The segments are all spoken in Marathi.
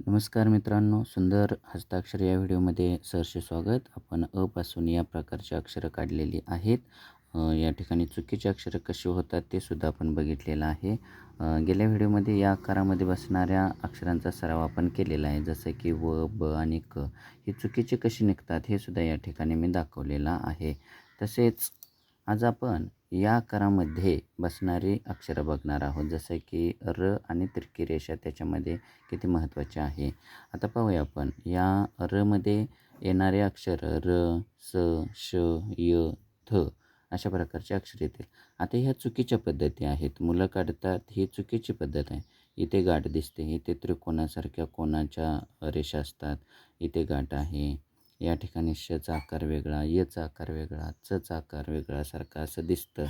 नमस्कार मित्रांनो सुंदर हस्ताक्षर या व्हिडिओमध्ये सहर्ष स्वागत. आपण अपासून या प्रकारची अक्षरं काढलेली आहेत. या ठिकाणी चुकीची अक्षरं कशी होतात ते सुद्धा आपण बघितलेलं आहे. गेल्या व्हिडिओमध्ये या आकारामध्ये बसणाऱ्या अक्षरांचा सराव आपण केलेला आहे. जसं की व ब आणि क ही चुकीची कशी निघतात हे सुद्धा या ठिकाणी मी दाखवलेलं आहे. तसेच आज आपण या आकारामध्ये बसणारी अक्षरं बघणार आहोत. जसं की र आणि तिरकी रेषा त्याच्यामध्ये किती महत्त्वाच्या आहे. आता पाहूया आपण. या रमध्ये येणारे अक्षर र स श य थ अशा प्रकारचे अक्षर येतील. आता ह्या चुकीच्या पद्धती आहेत. मुलं काढतात ही चुकीची पद्धत आहे. इथे गाठ दिसते. इथे त्रिकोणासारख्या कोणाच्या रेषा असतात. इथे गाठ आहे. या ठिकाणी शचा आकार वेगळा यचा आकार वेगळा चचा आकार वेगळा सारखा असं दिसतं.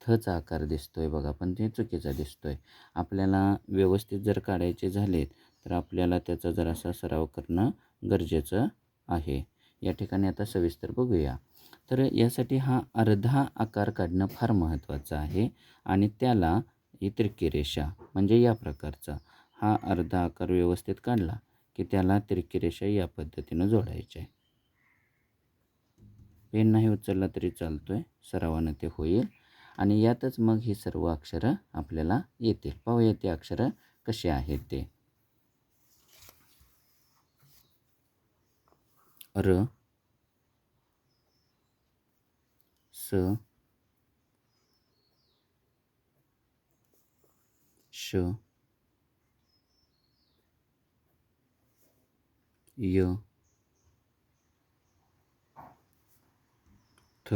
थचा आकार दिसतो आहे बघा पण ते चुकीचा दिसतो आहे आपल्याला व्यवस्थित जर काढायचे झालेत तर आपल्याला त्याचा जरासा सराव करणं गरजेचं आहे. या ठिकाणी आता सविस्तर बघूया. तर यासाठी हा अर्धा आकार काढणं फार महत्त्वाचं आहे आणि त्याला ही तिरकी रेषा म्हणजे या प्रकारचा. हा अर्धा आकार व्यवस्थित काढला की त्याला तिरकी रेषा या पद्धतीनं जोडायची आहे पेन नाही उचलला तरी चालतो आहे सरावानं ते होईल. आणि यातच मग ही सर्व अक्षरं आपल्याला येतील. पाहूया ती अक्षरं कशी आहेत ते. र स श य थ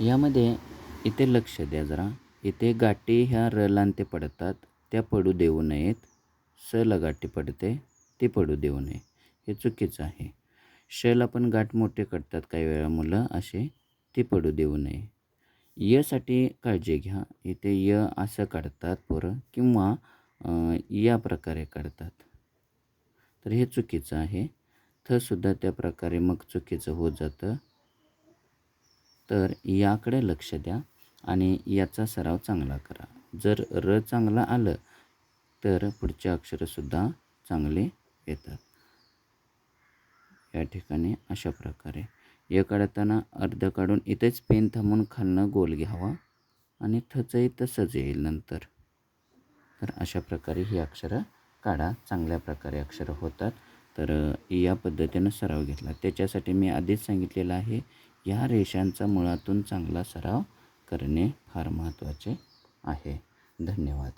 यामध्ये इथे लक्ष द्या जरा इथे गाठी ह्या रला ते पडतात त्या पडू देऊ नयेत स गाठी पडते ती पडू देऊ नये हे चुकीचं आहे शला पण गाठ मोठे करतात काही वेळा मुलं असे ती पडू देऊ नये यसाठी काळजी घ्या इथे य असं काढतात पोरं किंवा या प्रकारे काढतात. तर हे चुकीचं आहे. थसुद्धा त्या प्रकारे मग चुकीचं होत जातं. तर याकडे लक्ष द्या आणि याचा सराव चांगला करा. जर र चांगला आलं तर पुढचे अक्षरंसुद्धा चांगले येतात. या ठिकाणी अशा प्रकारे. य काढताना अर्ध काढून इथेच पेन थांबून खालनं गोल घ्यावा आणि थचही तसंच येईल नंतर. तर अशा प्रकारे ही अक्षरं काढा. चांगल्या प्रकारे अक्षरं होतात. तर या पद्धतीनं सराव घेतला. त्याच्यासाठी मी आधीच सांगितलेलं आहे या रेषांचा मुळातून चांगला सराव करणे फार महत्त्वाचे आहे. धन्यवाद.